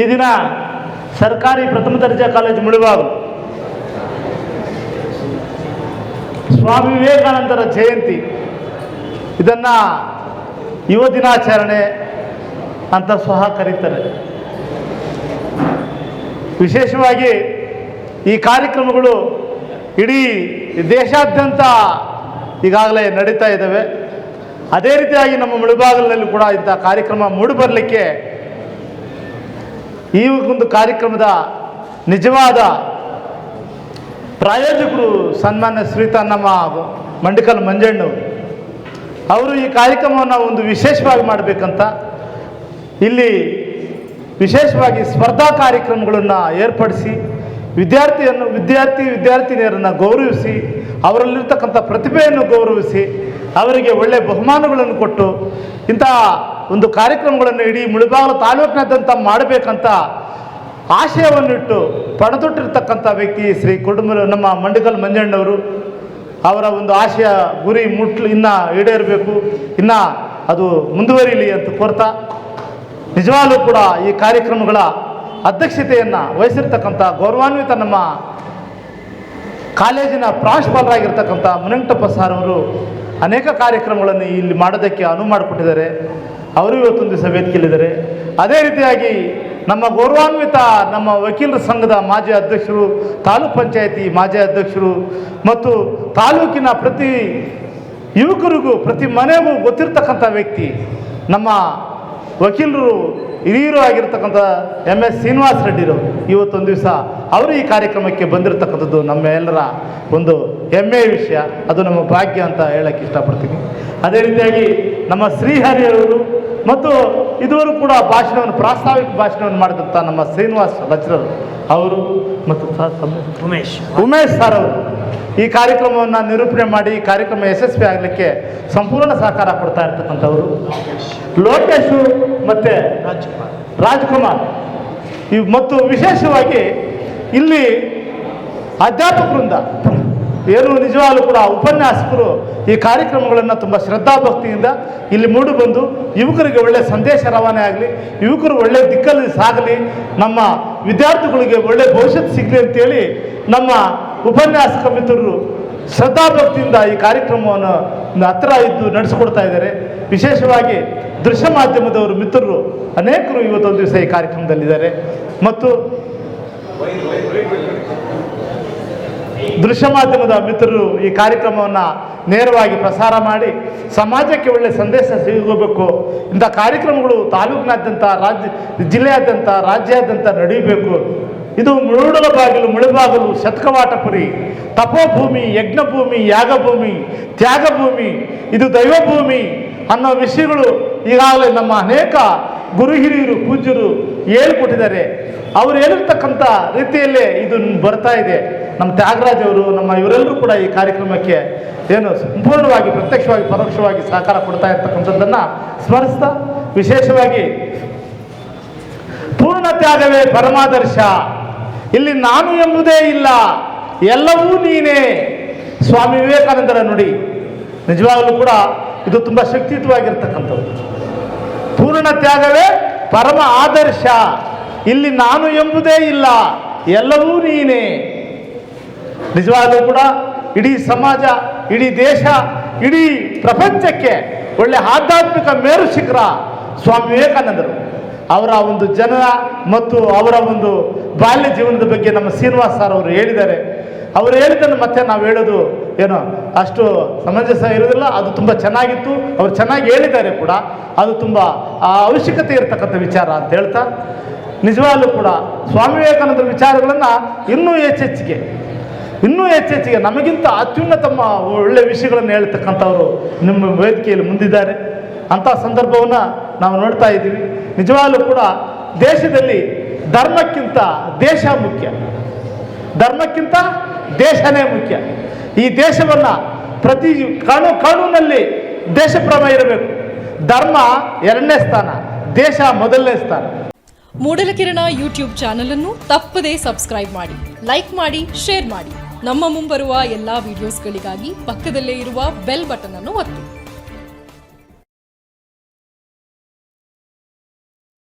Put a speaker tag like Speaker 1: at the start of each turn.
Speaker 1: ಈ ದಿನ ಸರ್ಕಾರಿ ಪ್ರಥಮ ದರ್ಜೆ ಕಾಲೇಜು ಮುಳುಬಾಗು. ಸ್ವಾಮಿ ವಿವೇಕಾನಂದರ ಜಯಂತಿ. ಇದನ್ನು ಯುವ ದಿನಾಚರಣೆ ಅಂತ ಸಹ ಕರೀತಾರೆ. ವಿಶೇಷವಾಗಿ ಈ ಕಾರ್ಯಕ್ರಮಗಳು ಇಡೀ ದೇಶಾದ್ಯಂತ ಈಗಾಗಲೇ ನಡೀತಾ ಇದ್ದಾವೆ. ಅದೇ ರೀತಿಯಾಗಿ ನಮ್ಮ ಮುಳುಬಾಗಿಲಿನಲ್ಲಿ ಕೂಡ ಇಂಥ ಕಾರ್ಯಕ್ರಮ ಮೂಡಿಬರಲಿಕ್ಕೆ ಈ ಒಂದು ಕಾರ್ಯಕ್ರಮದ ನಿಜವಾದ ಪ್ರಾಯೋಜಕರು ಸನ್ಮಾನ್ಯ ಶ್ರೀತಾ ನಮ್ಮ ಮಂಡಿಕಲ್ ಮಂಜಣ್ಣು ಅವರು ಈ ಕಾರ್ಯಕ್ರಮವನ್ನು ಒಂದು ವಿಶೇಷವಾಗಿ ಮಾಡಬೇಕಂತ ಇಲ್ಲಿ ವಿಶೇಷವಾಗಿ ಸ್ಪರ್ಧಾ ಕಾರ್ಯಕ್ರಮಗಳನ್ನು ಏರ್ಪಡಿಸಿ ವಿದ್ಯಾರ್ಥಿಯನ್ನು ವಿದ್ಯಾರ್ಥಿ ವಿದ್ಯಾರ್ಥಿನಿಯರನ್ನು ಗೌರವಿಸಿ ಅವರಲ್ಲಿರ್ತಕ್ಕಂಥ ಪ್ರತಿಭೆಯನ್ನು ಗೌರವಿಸಿ ಅವರಿಗೆ ಒಳ್ಳೆಯ ಬಹುಮಾನಗಳನ್ನು ಕೊಟ್ಟು ಇಂತಹ ಒಂದು ಕಾರ್ಯಕ್ರಮಗಳನ್ನು ಇಡೀ ಮುಳುಬಾಗಿಲು ತಾಲೂಕಿನಾದ್ಯಂತ ಮಾಡಬೇಕಂತ ಆಶಯವನ್ನಿಟ್ಟು ಪಡೆದೊಟ್ಟಿರ್ತಕ್ಕಂಥ ವ್ಯಕ್ತಿ ಶ್ರೀ ಕುಟುಂಬ ನಮ್ಮ ಮಂಡಿಕಲ್ ಮಂಜಣ್ಣವರು. ಅವರ ಒಂದು ಆಶಯ ಗುರಿ ಮುಟ್ಲು ಇನ್ನೂ ಈಡೇರಬೇಕು. ಇನ್ನ ಅದು ಮುಂದುವರಿಲಿ ಅಂತ ಕೋರ್ತಾ ನಿಜವಾಗ್ಲೂ ಕೂಡ ಈ ಕಾರ್ಯಕ್ರಮಗಳ ಅಧ್ಯಕ್ಷತೆಯನ್ನು ವಹಿಸಿರ್ತಕ್ಕಂಥ ಗೌರವಾನ್ವಿತ ನಮ್ಮ ಕಾಲೇಜಿನ ಪ್ರಾಂಶುಪಾಲರಾಗಿರ್ತಕ್ಕಂಥ ಮುನಂಟಪ್ಪ ಸಾರ್ ಅವರು ಅನೇಕ ಕಾರ್ಯಕ್ರಮಗಳನ್ನು ಇಲ್ಲಿ ಮಾಡೋದಕ್ಕೆ ಅನುವು ಮಾಡಿಕೊಟ್ಟಿದ್ದಾರೆ. ಅವರು ಇವತ್ತೊಂದು ದಿವಸ ವೇದಿಕೆಯಲ್ಲಿದ್ದಾರೆ. ಅದೇ ರೀತಿಯಾಗಿ ನಮ್ಮ ಗೌರವಾನ್ವಿತ ನಮ್ಮ ವಕೀಲರ ಸಂಘದ ಮಾಜಿ ಅಧ್ಯಕ್ಷರು, ತಾಲೂಕ್ ಪಂಚಾಯಿತಿ ಮಾಜಿ ಅಧ್ಯಕ್ಷರು ಮತ್ತು ತಾಲೂಕಿನ ಪ್ರತಿ ಯುವಕರಿಗೂ, ಪ್ರತಿ ಮನೆಗೂ ಗೊತ್ತಿರ್ತಕ್ಕಂಥ ವ್ಯಕ್ತಿ ನಮ್ಮ ವಕೀಲರು ಹಿರಿಯರು ಆಗಿರ್ತಕ್ಕಂಥ ಎಂ ಎಸ್ ಶ್ರೀನಿವಾಸ ರೆಡ್ಡಿರು ಇವತ್ತೊಂದು ದಿವಸ ಅವರು ಈ ಕಾರ್ಯಕ್ರಮಕ್ಕೆ ಬಂದಿರತಕ್ಕಂಥದ್ದು ನಮ್ಮ ಎಲ್ಲರ ಒಂದು ಹೆಮ್ಮೆಯ ವಿಷಯ. ಅದು ನಮ್ಮ ಭಾಗ್ಯ ಅಂತ ಹೇಳಕ್ಕೆ ಇಷ್ಟಪಡ್ತೀನಿ. ಅದೇ ರೀತಿಯಾಗಿ ನಮ್ಮ ಶ್ರೀಹರಿಯವರು ಮತ್ತು ಇದುವರೆಗೂ ಕೂಡ ಭಾಷಣವನ್ನು ಪ್ರಾಸ್ತಾವಿಕ ಭಾಷಣವನ್ನು ಮಾಡಿದಂಥ ನಮ್ಮ ಶ್ರೀನಿವಾಸ್ ರಚರರು ಅವರು ಮತ್ತು
Speaker 2: ಉಮೇಶ್.
Speaker 1: ಉಮೇಶ್ ಸರ್ ಅವರು. ಈ ಕಾರ್ಯಕ್ರಮವನ್ನು ನಿರೂಪಣೆ ಮಾಡಿ ಈ ಕಾರ್ಯಕ್ರಮ ಯಶಸ್ವಿ ಆಗಲಿಕ್ಕೆ ಸಂಪೂರ್ಣ ಸಹಕಾರ ಕೊಡ್ತಾ ಇರ್ತಕ್ಕಂಥವರು. ಲೋಕೇಶು ಮತ್ತು
Speaker 2: ರಾಜ್ಕುಮಾರ್.
Speaker 1: ಇವ್ ಮತ್ತು ವಿಶೇಷವಾಗಿ ಇಲ್ಲಿ ಅಧ್ಯಾಪಕರಿಂದ ಏನು ನಿಜವಾಗಲೂ ಕೂಡ ಉಪನ್ಯಾಸಕರು ಈ ಕಾರ್ಯಕ್ರಮಗಳನ್ನು ತುಂಬ ಶ್ರದ್ಧಾಭಕ್ತಿಯಿಂದ ಇಲ್ಲಿ ಮೂಡಿ ಬಂದು ಯುವಕರಿಗೆ ಒಳ್ಳೆಯ ಸಂದೇಶ ರವಾನೆ ಆಗಲಿ, ಯುವಕರು ಒಳ್ಳೆಯ ದಿಕ್ಕಲ್ಲಿ ಸಾಗಲಿ, ನಮ್ಮ ವಿದ್ಯಾರ್ಥಿಗಳಿಗೆ ಒಳ್ಳೆಯ ಭವಿಷ್ಯ ಸಿಗಲಿ ಅಂತೇಳಿ ನಮ್ಮ ಉಪನ್ಯಾಸಕ ಮಿತ್ರರು ಶ್ರದ್ಧಾಭಕ್ತಿಯಿಂದ ಈ ಕಾರ್ಯಕ್ರಮವನ್ನು ಹತ್ತಿರ ಇದ್ದು ನಡೆಸಿಕೊಡ್ತಾ ಇದ್ದಾರೆ. ವಿಶೇಷವಾಗಿ ದೃಶ್ಯ ಮಾಧ್ಯಮದವರು ಮಿತ್ರರು ಅನೇಕರು ಇವತ್ತೊಂದು ದಿವಸ ಈ ಕಾರ್ಯಕ್ರಮದಲ್ಲಿದ್ದಾರೆ. ಮತ್ತು ದೃಶ್ಯ ಮಾಧ್ಯಮದ ಮಿತ್ರರು ಈ ಕಾರ್ಯಕ್ರಮವನ್ನು ನೇರವಾಗಿ ಪ್ರಸಾರ ಮಾಡಿ ಸಮಾಜಕ್ಕೆ ಒಳ್ಳೆ ಸಂದೇಶ ಸಿಗಬೇಕು. ಇಂಥ ಕಾರ್ಯಕ್ರಮಗಳು ತಾಲೂಕಿನಾದ್ಯಂತ ರಾಜ್ಯ, ಜಿಲ್ಲೆಯಾದ್ಯಂತ ರಾಜ್ಯಾದ್ಯಂತ ನಡೆಯಬೇಕು. ಇದು ಮುಳುಡಲ ಬಾಗಿಲು, ಮುಳುಬಾಗಿಲು ಶತಕವಾಟಪುರಿ ತಪೋಭೂಮಿ, ಯಜ್ಞಭೂಮಿ, ಯಾಗಭೂಮಿ, ತ್ಯಾಗಭೂಮಿ, ಇದು ದೈವಭೂಮಿ ಅನ್ನೋ ವಿಷಯಗಳು ಈಗಾಗಲೇ ನಮ್ಮ ಅನೇಕ ಗುರು ಹಿರಿಯರು, ಪೂಜ್ಯರು ಹೇಳ್ಕೊಟ್ಟಿದ್ದಾರೆ. ಅವರು ಹೇಳಿರ್ತಕ್ಕಂಥ ರೀತಿಯಲ್ಲೇ ಇದು ಬರ್ತಾ ಇದೆ. ನಮ್ಮ ತ್ಯಾಗರಾಜ್ ಅವರು, ನಮ್ಮ ಇವರೆಲ್ಲರೂ ಕೂಡ ಈ ಕಾರ್ಯಕ್ರಮಕ್ಕೆ ಏನು ಸಂಪೂರ್ಣವಾಗಿ, ಪ್ರತ್ಯಕ್ಷವಾಗಿ, ಪರೋಕ್ಷವಾಗಿ ಸಹಕಾರ ಕೊಡ್ತಾ ಇರ್ತಕ್ಕಂಥದ್ದನ್ನು ಸ್ಮರಿಸ್ತಾ, ವಿಶೇಷವಾಗಿ ಪೂರ್ಣ ತ್ಯಾಗವೇ ಪರಮಾದರ್ಶ. ಇಲ್ಲಿ ನಾನು ಎಂಬುದೇ ಇಲ್ಲ. ಎಲ್ಲವೂ ನೀನೇ. ಸ್ವಾಮಿ ವಿವೇಕಾನಂದರ ನುಡಿ. ನಿಜವಾಗಲೂ ಕೂಡ ಇದು ತುಂಬ ಶಕ್ತಿಯುತವಾಗಿರ್ತಕ್ಕಂಥದ್ದು. ಪೂರ್ಣ ತ್ಯಾಗವೇ ಪರಮ ಆದರ್ಶ. ಇಲ್ಲಿ ನಾನು ಎಂಬುದೇ ಇಲ್ಲ. ಎಲ್ಲವೂ ನೀನೇ. ನಿಜವಾಗಲೂ ಕೂಡ ಇಡೀ ಸಮಾಜ, ಇಡೀ ದೇಶ, ಇಡೀ ಪ್ರಪಂಚಕ್ಕೆ ಒಳ್ಳೆ ಆಧ್ಯಾತ್ಮಿಕ ಮೇರು ಶಿಖರ ಸ್ವಾಮಿ ವಿವೇಕಾನಂದರು. ಅವರ ಒಂದು ಜನ ಮತ್ತು ಅವರ ಒಂದು ಬಾಲ್ಯ ಜೀವನದ ಬಗ್ಗೆ ನಮ್ಮ ಶ್ರೀನಿವಾಸ್ ಸರ್ ಅವರು ಹೇಳಿದ್ದಾರೆ. ಅವರು ಹೇಳಿದ್ದನ್ನು ಮತ್ತೆ ನಾವು ಹೇಳೋದು ಏನೋ ಅಷ್ಟು ಸಮಂಜಸ ಇರೋದಿಲ್ಲ ಅದು ತುಂಬ ಚೆನ್ನಾಗಿತ್ತು. ಅವರು ಚೆನ್ನಾಗಿ ಹೇಳಿದ್ದಾರೆ ಕೂಡ. ಅದು ತುಂಬ ಅವಶ್ಯಕತೆ ಇರತಕ್ಕಂಥ ವಿಚಾರ ಅಂತ ಹೇಳ್ತಾ, ನಿಜವಾಗ್ಲೂ ಕೂಡ ಸ್ವಾಮಿ ವಿವೇಕಾನಂದರ ವಿಚಾರಗಳನ್ನು ಇನ್ನೂ ಹೆಚ್ಚೆಚ್ಚಿಗೆ ಇನ್ನೂ ಹೆಚ್ಚೆಚ್ಚಿಗೆ ನಮಗಿಂತ ಅತ್ಯುನ್ನತಮ ಒಳ್ಳೆಯ ವಿಷಯಗಳನ್ನು ಹೇಳ್ತಕ್ಕಂಥವರು ನಿಮ್ಮ ವೇದಿಕೆಯಲ್ಲಿ ಮುಂದಿದ್ದಾರೆ. ಅಂಥ ಸಂದರ್ಭವನ್ನು ನಾವು ನೋಡ್ತಾ ಇದ್ದೀವಿ. ನಿಜವಾಗ್ಲೂ ಕೂಡ ದೇಶದಲ್ಲಿ ಧರ್ಮಕ್ಕಿಂತ ದೇಶ ಮುಖ್ಯ. ಧರ್ಮಕ್ಕಿಂತ ದೇಶನೇ ಮುಖ್ಯ. ಈ ದೇಶವನ್ನ ಪ್ರತಿ ಕಾನೂ ಕಾನೂನಲ್ಲಿ ದೇಶಪ್ರಮ ಇರಬೇಕು. ಧರ್ಮ ಎರಡನೇ ಸ್ಥಾನ, ದೇಶ ಮೊದಲನೇ ಸ್ಥಾನ.
Speaker 3: ಮೂಡಲಕಿರಣ ಯೂಟ್ಯೂಬ್ ಚಾನಲ್ ಅನ್ನು ತಪ್ಪದೇ ಸಬ್ಸ್ಕ್ರೈಬ್ ಮಾಡಿ, ಲೈಕ್ ಮಾಡಿ, ಶೇರ್ ಮಾಡಿ. ನಮ್ಮ ಮುಂಬರುವ ಎಲ್ಲಾ ವಿಡಿಯೋಸ್ಗಳಿಗಾಗಿ ಪಕ್ಕದಲ್ಲೇ ಇರುವ ಬೆಲ್ ಬಟನ್ ಅನ್ನು ಒತ್ತಿ.